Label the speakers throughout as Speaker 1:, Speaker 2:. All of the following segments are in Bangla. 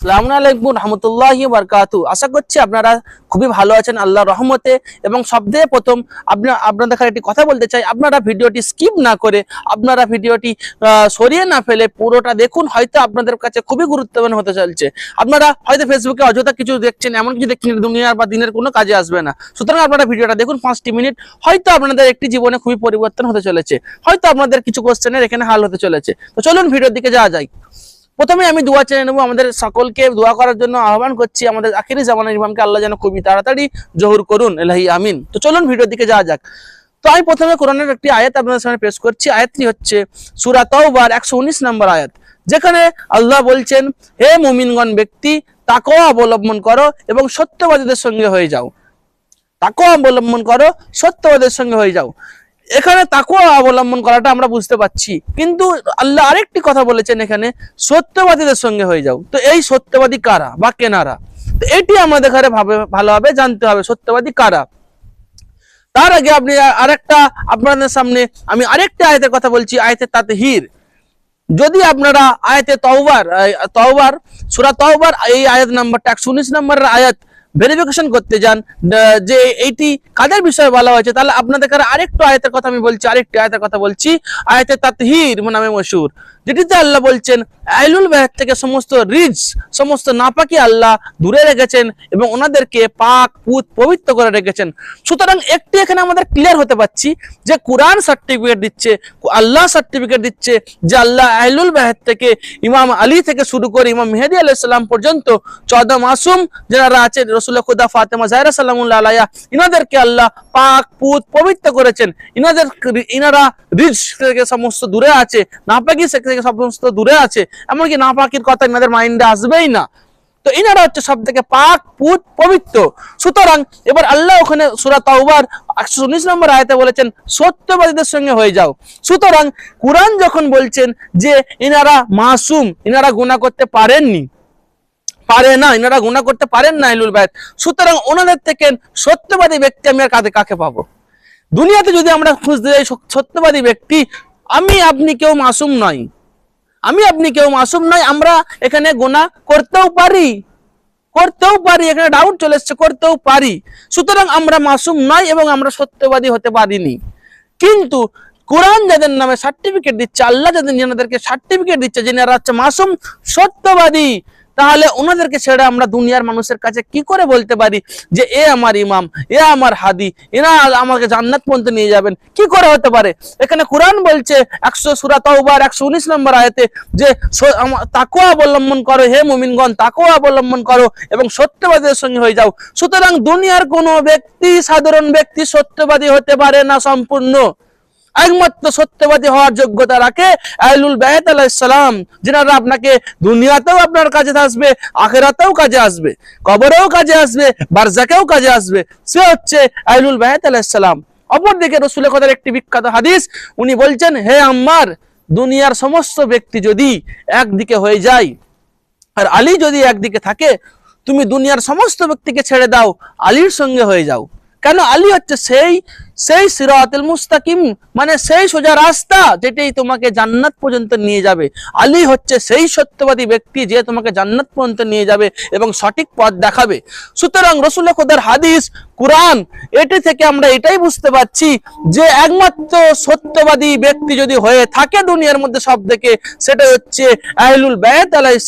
Speaker 1: সালাম আলাইকুম রহমতুল্লাহ বারকাতু আশা করছি আপনারা খুবই ভালো আছেন আল্লাহ রহমতে। এবং সবথেকে প্রথম আপনার আপনাদের একটি কথা বলতে চাই, আপনারা ভিডিওটি স্কিপ না করে, আপনারা ভিডিওটি সরিয়ে না ফেলে পুরোটা দেখুন, হয়তো আপনাদের কাছে খুবই গুরুত্বপূর্ণ হতে চলছে। আপনারা হয়তো ফেসবুকে অযথা কিছু দেখছেন, এমন কিছু দেখছেন, দুনিয়ার বা দিনের কোনো কাজে আসবে না। সুতরাং আপনারা ভিডিওটা দেখুন পাঁচটি মিনিট, হয়তো আপনাদের একটি জীবনে খুবই পরিবর্তন হতে চলেছে। হয়তো আপনাদের কিছু কোশ্চেনের এখানে হাল হতে চলেছে। তো চলুন ভিডিওর দিকে যাওয়া যায় প্রথমে আমি দোয়া চেয়ে নেব। আমাদের সকলকে দোয়া করার জন্য আহ্বান করছি। আমাদের আখিরি জামানের ইমামকে আল্লাহ যেন খুবই তাড়াতাড়ি জহুর করুন। এলাহি আমিন। তো চলুন ভিডিওর দিকে যাওয়া যাক। তো আমি প্রথমে কোরআনের একটি আয়াত আপনাদের সামনে পেশ করছি। আয়াতটি হচ্ছে সুরা একশো উনিশ নম্বর আয়াত, যেখানে আল্লাহ বলছেন, হে মুমিনগণ ব্যক্তি তাকেও অবলম্বন করো এবং সত্যবাদীদের সঙ্গে হয়ে যাও। তাকেও অবলম্বন করো, সত্যবাদের সঙ্গে হয়ে যাও। এখানে তাকেও অবলম্বন করাটা আমরা বুঝতে পারছি। কিন্তু আল্লাহ আরেকটি কথা বলেছেন এখানে, সত্যবাদীদের সঙ্গে হয়ে যাও। তো এই সত্যবাদী কারা বা কেনারা? তো এটি আমাদের এখানে ভাবে ভালোভাবে জানতে হবে সত্যবাদী কারা। তার আগে আপনি আরেকটা, আপনাদের সামনে আমি আরেকটা আয়তের কথা বলছি আয়তের তাতে হির যদি আপনারা আয়াতে তওবার তওবার, সূরা তওবার, এই আয়াত নাম্বারটা একশো উনিশ নম্বরের আয়াত ভেরিফিকেশন করতে যান যে এইটি কাদের বিষয়ে বলা হয়েছে, তাহলে আপনাদের কাছে আরেকটু আয়াতের কথা আমি বলছি, আরেকটি আয়াতের কথা বলছি। আয়াতে তাতহির নামে মশুর। যেটিতে আল্লাহ বলছেন, আইলুল বাহের থেকে সমস্ত রিজ, সমস্ত নাপাকি আল্লাহ দূরে রেখেছেন এবং ওনাদেরকে পাক, পুত, পবিত্র করে রেখেছেন। সুতরাং একটি এখানে আমাদের ক্লিয়ার হতে পারছি যে কোরআন সার্টিফিকেট দিচ্ছে, আল্লাহ সার্টিফিকেট দিচ্ছে যে আল্লাহ আইলুল বাহের থেকে ইমাম আলী থেকে শুরু করে ইমাম মেহেদি আলাইসাল্লাম পর্যন্ত চৌদা মাসুম যারা আছে রসুল্লাহ খুদা ফাতেমা জাহরা সাল্লামুল্লাহ আলাইয়া ইনাদেরকে আল্লাহ পাক পুত পবিত্র করেছেন। ইনাদের ইনারা রিজ থেকে সমস্ত দূরে আছে, নাপাকি থেকে সমস্ত দূরে আছে। এমনকি নাপাকির কথা ইনাদের মাইন্ডে আসবেই না। তো ইনারা হচ্ছে সব থেকে পাক পুত পবিত্র। সুতরাং এবার আল্লাহ ওখানে সুরা তাওবার একশো উনিশ নম্বর আয়তে বলেছেন, সত্যবাদীদের সঙ্গে হয়ে যাও। সুতরাং কোরআন যখন বলছেন যে ইনারা মাসুম, ইনারা গুণা করতে পারেননি পারে না, ইনারা গুণা করতে পারেন না ইলুল বাইত সুতরাং ওনাদের থেকে সত্যবাদী ব্যক্তি আমি আর কাকে কাকে পাবো। দুনিয়াতে যদি আমরা খুঁজতে যাই সত্যবাদী ব্যক্তি, আমি আপনি কেউ মাসুম নয় আমি আপনি কেউ মাসুম নয় আমরা এখানে গোনা করতেও পারি। করতেও পারি, এখানে ডাউট চলে এসছে, করতেও পারি। সুতরাং আমরা মাসুম নয় এবং আমরা সত্যবাদী হতে পারিনি। কিন্তু কোরআন যাদের নামে সার্টিফিকেট দিচ্ছে, আল্লাহ যাদের যেনাদেরকে সার্টিফিকেট দিচ্ছে, যেনারা হচ্ছে মাসুম, সত্যবাদী। তাহলে ওনাদেরকে ছেড়ে আমরা দুনিয়ার মানুষের কাছে কি করে বলতে পারি যে, এ আমার ইমাম, এ আমার হাদি, এরা আমাকে জান্নাত পর্যন্ত নিয়ে যাবেন। কি করে হতে পারে? এখানে কোরআন বলছে, একশো সুরা তওবার, একশো উনিশ নম্বর আয়তে যে তাকেও অবলম্বন করো হে মুমিনগণ তাকেও অবলম্বন করো এবং সত্যবাদীদের সঙ্গে হয়ে যাও। সুতরাং দুনিয়ার কোনো ব্যক্তি, সাধারণ ব্যক্তি সত্যবাদী হতে পারে না সম্পূর্ণ। একমাত্র সত্যবাদী হওয়ার যোগ্যতা রাখে আইলুল বায়ত আলাইসালাম যেনারা আপনাকে দুনিয়াতেও আপনার কাজে আসবে, আখেরাতেও কাজে আসবে, কবরেও কাজে আসবে, বারজাকেও কাজে আসবে, সে হচ্ছে আইলুল বায়ত আলাইসালাম অপরদিকে রসুলের কথার একটি বিখ্যাত হাদিস, উনি বলছেন, হে আম্মার, দুনিয়ার সমস্ত ব্যক্তি যদি একদিকে হয়ে যায়, আর আলী যদি একদিকে থাকে, তুমি দুনিয়ার সমস্ত ব্যক্তিকে ছেড়ে দাও, আলীর সঙ্গে হয়ে যাও। কেন আলী হচ্ছে সেই সেই সিরাতুল মুস্তাকিম মানে সেই সোজা রাস্তা যেটাই তোমাকে জান্নাত পর্যন্ত নিয়ে যাবে। আলী হচ্ছে সেই সত্যবাদী ব্যক্তি যে তোমাকে জান্নাত পর্যন্ত নিয়ে যাবে এবং সঠিক পথ দেখাবে। সুতরাং রসুল খোদার হাদিস, কোরআন, এটি থেকে আমরা এটাই বুঝতে পারছি যে একমাত্র সত্যবাদী ব্যক্তি যদি হয়ে থাকে দুনিয়ার মধ্যে সব থেকে সেটা হচ্ছে আহলুল বায়াত আলাইহিস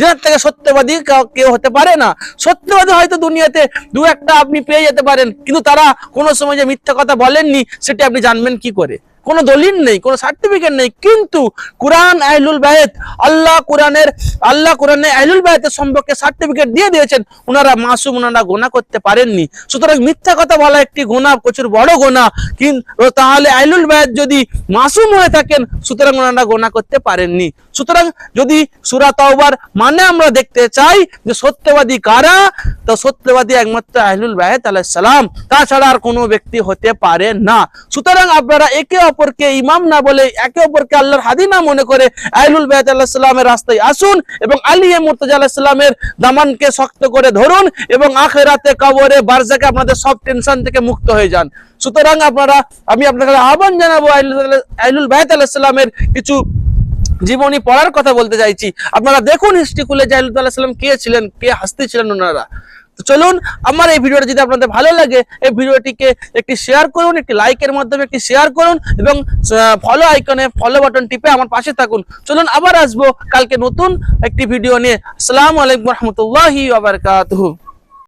Speaker 1: যার থেকে সত্যবাদী কেউ হতে পারে না। সত্যবাদী হয়তো দুনিয়াতে দু একটা আপনি পেয়ে যেতে পারেন, কিন্তু তারা কোনো সময় যে মিথ্যা কথা বলেননি, সেটি আপনি জানবেন কি করে? কোনো দলিল নেই, কোনো সার্টিফিকেট নেই, কিন্তু কোরআন আহলুল বায়েত আল্লাহ কোরআনের, আল্লাহ কোরআনে আহলুল বায়েতের সম্পর্কে সার্টিফিকেট দিয়ে দিয়েছেন ওনারা মাসুম ওনারা গোনা করতে পারেননি। সুতরাং মিথ্যা কথা বলা একটি গোনা প্রচুর বড় গোনা কিন্তু তাহলে আহলুল বায়েত যদি মাসুম হয়ে থাকেন, সুতরাং ওনারা গোনা করতে পারেননি। সুতরাং যদি সুরা তওবার মানে আমরা দেখতে চাই যে সত্যবাদী কারা? তো সত্যবাদী একমাত্র আহলুল বাহেদ সালাম। তাছাড়া আর কোনো ব্যক্তি হতে পারে না। সুতরাং আপনারা একে অপরকে ইমাম না বলে একে অপরকে আল্লাহর হাদি না মনে করে আহলুল বাহেদ সালামের রাস্তায় আসুন এবং আলী মুর্তজা সালামের দামানকে শক্ত করে ধরুন এবং আখেরাতে কবরে বারজাকে আপনাদের সব টেনশন থেকে মুক্ত হয়ে যান। সুতরাং আপনারা, আমি আপনাদের আহ্বান জানাব আইলুল আহলুল বাহেদ সালামের কিছু জীবনী পড়ার কথা বলতে চাইছি। আপনারা দেখুন হিস্ট্রি খুলে আল্লাহ সাল্লাম কে ছিলেন, কে হাসতে ছিলেন ওনারা। তো চলুন, আমার এই ভিডিওটা যদি আপনাদের ভালো লাগে, এই ভিডিওটিকে একটি শেয়ার করুন, একটি লাইকের মাধ্যমে একটি শেয়ার করুন এবং ফলো আইকনে ফলো বাটন টিপে আমার পাশে থাকুন। চলুন, আবার আসব কালকে নতুন একটি ভিডিও নিয়ে। আসসালামু আলাইকুম রহমতুল্লাহি আবরকাতুহু